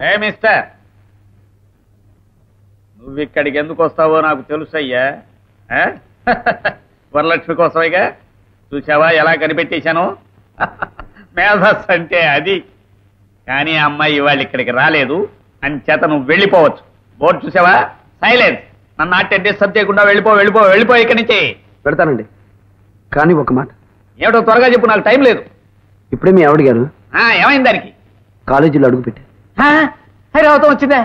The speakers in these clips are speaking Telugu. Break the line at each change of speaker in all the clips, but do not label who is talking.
ఏ మిస్టర్? నువ్వు ఇక్కడికి ఎందుకు వస్తావో నాకు తెలుసయ్యా? వరలక్ష్మి కోసమేగా? చూసావా ఎలా కనిపెట్టేశాను? మేధస్ అంటే అది. కానీ అమ్మాయి ఇవాళ ఇక్కడికి రాలేదు. అంచేత నువ్వు వెళ్ళిపోవచ్చు. బోర్డు చూసావా సైలెన్స్. నన్ను అట్టే డిస్టర్బ్ చేయకుండా వెళ్ళిపో వెళ్ళిపో వెళ్ళిపో ఇక్కడి నుంచి.
పెడతానండి కానీ ఒక మాట.
ఏమిటో త్వరగా చెప్పు నాకు టైం లేదు.
ఇప్పుడే మీ ఆవిడ గారు
ఆ, ఏమైంది దానికి?
కాలేజీలో అడుగుపెట్టారు
హైరావతం వచ్చిందా?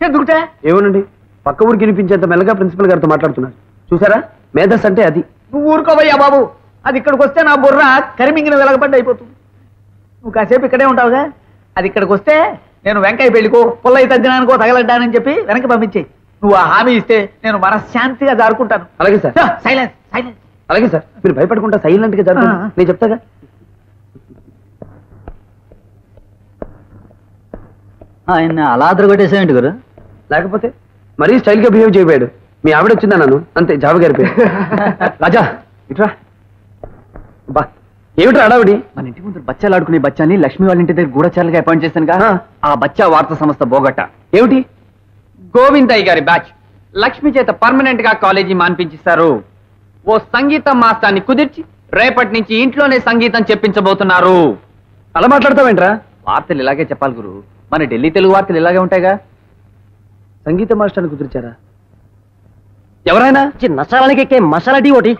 ఎందుకుటే?
ఏమోనండి పక్క ఊరికి వినిపించేంత మెల్లగా ప్రిన్సిపల్ గారితో మాట్లాడుతున్నారు. చూసారా? మేధస్ అంటే అది.
నువ్వు ఊరుకోవయ్యా బాబు. అది ఇక్కడికి వస్తే నా బుర్ర కరిమింగిన వెలగబడ్డ అయిపోతుంది. నువ్వు కాసేపు ఇక్కడే ఉంటావుగా. అది ఇక్కడికి వస్తే నేను వెంకయ్య పెళ్ళికో పుల్లయ్య తగ్గినానికో తగలడ్డానని చెప్పి వెనక్కి పంపించేయి. నువ్వు ఆ హామీ ఇస్తే నేను మనశ్శాంతిగా జారుకుంటాను.
అలాగే సార్.
Silence silence.
అలాగే సార్. మీరు భయపడకుండా
సైలెంట్గా.
నేను చెప్తాగా?
ఆయన అలా అదరగొట్టేసేయండి గురు?
లేకపోతే మరీ స్టైల్గా బిహేవ్ చేయబోయాడు. మీ ఆవిడ వచ్చిందా నన్ను? అంతే జాబ్ గారి రాజా ఇట్రా. బా ఏమిట్రా అడావిడి?
మన ఇంటి ముందు బచ్చాలు ఆడుకునే బచ్చాని లక్ష్మి వాళ్ళ ఇంటి దగ్గర గూఢచారులుగా అపాయింట్ చేశానుగా.
ఆ.
ఆ బచ్చా వార్తా సంస్థ బోగట్ట.
ఏమిటి?
గోవిందయ్య గారి బ్యాచ్. లక్ష్మి చేత పర్మనెంట్గా కాలేజీ మాన్పించిస్తారు. ఓ సంగీతం మాస్టాన్ని కుదిర్చి రేపటి నుంచి ఇంట్లోనే సంగీతం చెప్పించబోతున్నారు.
అలా మాట్లాడతావేంట్రా?
వార్తలు ఇలాగే చెప్పాలి గురు. మన ఢిల్లీ తెలుగు వార్తలు ఇలాగే ఉంటాయిగా?
సంగీత మాస్టర్ని కుదిర్చారా? ఎవరైనా?
నసాలానికి ఎక్కే మసాలా టీ ఒకటి.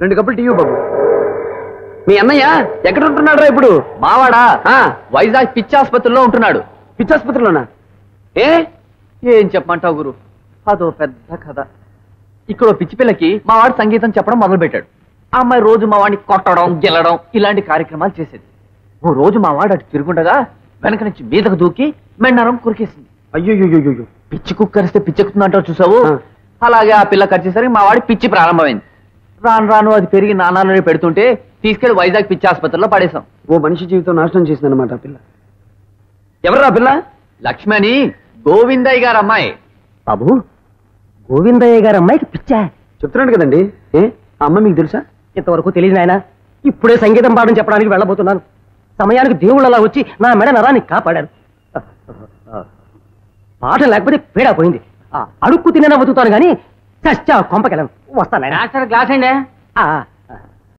రెండు కప్పులు టీవీ బాబు. మీ అన్నయ్య ఎక్కడ ఉంటున్నాడు రా ఇప్పుడు?
మావాడా?
ఆ,
వైజాగ్ పిచ్చి ఆసుపత్రిలో ఉంటున్నాడు.
పిచ్చాసుపత్రిలోనా? ఏ?
ఏం చెప్పమంటావు గురు? అదో పెద్ద కథ. ఇక్కడ పిచ్చి పిల్లకి మా వాడు సంగీతం చెప్పడం మొదలు పెట్టాడు ఆ అమ్మాయి రోజు మా వాడిని కొట్టడం గెలడం ఇలాంటి కార్యక్రమాలు చేసేది. ఓ రోజు మా వాడు అటు తిరుగుండగా వెనక నుంచి మీదకు దూకి మెండారం కురికేసింది.
అయ్యో
పిచ్చి కుక్కరిస్తే పిచ్చెక్కుతుందంటావు చూసావు. అలాగే ఆ పిల్ల కరిచేసరికి మా వాడి పిచ్చి ప్రారంభమైంది. రాను రాను అది పెరిగి నానాలని పెడుతుంటే తీసుకెళ్ళి వైజాగ్ పిచ్చి ఆసుపత్రిలో పడేశాం.
ఓ మనిషి జీవితం నాశనం చేసిందన్నమాట ఆ పిల్ల. ఎవరా పిల్ల?
లక్ష్మి అని గోవిందయ్య గారు అమ్మాయి.
బాబు గోవిందయ్య గారు అమ్మాయికి పిచ్చా? చెప్తున్నాడు కదండి. ఏ? ఆ అమ్మ మీకు తెలుసా?
ఇంతవరకు తెలియదు నాయన. ఇప్పుడే సంగీతం పాఠం చెప్పడానికి వెళ్ళబోతున్నాను. సమయానికి దేవుళ్ళు అలా వచ్చి నా మెడ నరాన్ని కాపాడారు. పాఠం లేకపోతే పీడా పోయింది. అడుక్కు తినే బతుకుతాను కానీ చచ్చా కొంపకెళ్ళను. వస్తాను.
గ్లాస్ అండి.